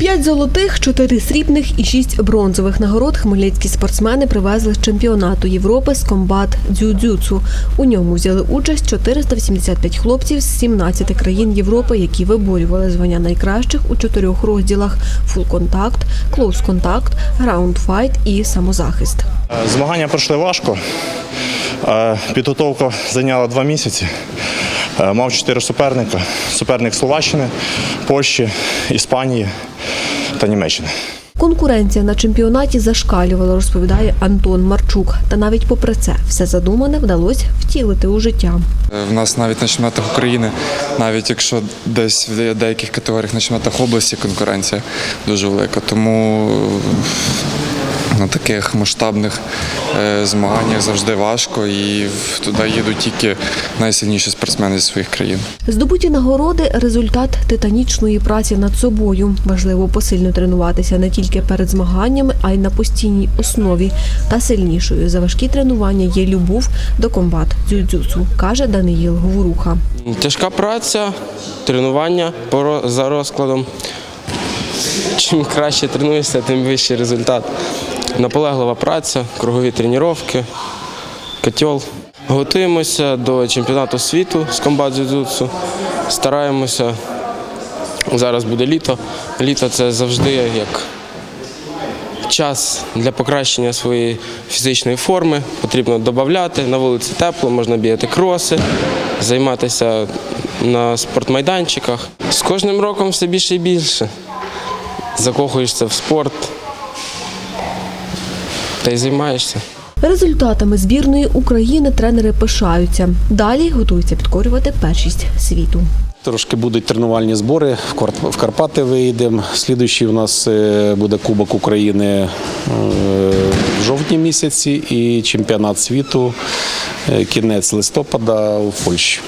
П'ять золотих, чотири срібних і шість бронзових нагород хмельницькі спортсмени привезли з чемпіонату Європи з комбат дзюдзюцу. У ньому взяли участь 485 хлопців з 17 країн Європи, які виборювали звання найкращих у чотирьох розділах: фулконтакт, клоус-контакт, граунд-файт і самозахист. Змагання пройшли важко. Е, Підготовка зайняла два місяці. Е, Мав чотири суперника. Суперник Словаччини, Польщі, Іспанії та Німеччини. Конкуренція на чемпіонаті зашкалювала, розповідає Антон Марчук. Та навіть попри це, все задумане вдалося втілити у життя. В нас навіть на чемпіонатах України, навіть якщо десь в деяких категоріях на чемпіонатах області конкуренція дуже велика. Тому на таких масштабних е, змаганнях завжди важко і туди їдуть тільки найсильніші спортсмени зі своїх країн. Здобуті нагороди результат титанічної праці над собою. Важливо посильно тренуватися не тільки перед змаганнями, а й на постійній основі. Та сильнішою за важкі тренування є любов до комбат дзюдзюцу, каже Даниїл Говоруха. Тяжка праця, тренування за розкладом. Чим краще тренуєшся, тим вищий результат. Наполеглива праця, кругові тренування, котел. Готуємося до чемпіонату світу з комбат дзюдзюцу. Стараємося. Зараз буде літо. Літо це завжди як час для покращення своєї фізичної форми. Потрібно додати. На вулиці тепло, можна бігати кроси, займатися на спортмайданчиках. З кожним роком все більше і більше. Закохуєшся в спорт та й займаєшся. Результатами збірної України тренери пишаються. Далі готуються підкорювати першість світу. Трошки будуть тренувальні збори. В Кар- В Карпати виїдемо. Слідуючий у нас е, буде Кубок України е, в жовтні місяці і чемпіонат світу е, кінець листопада у Польщі.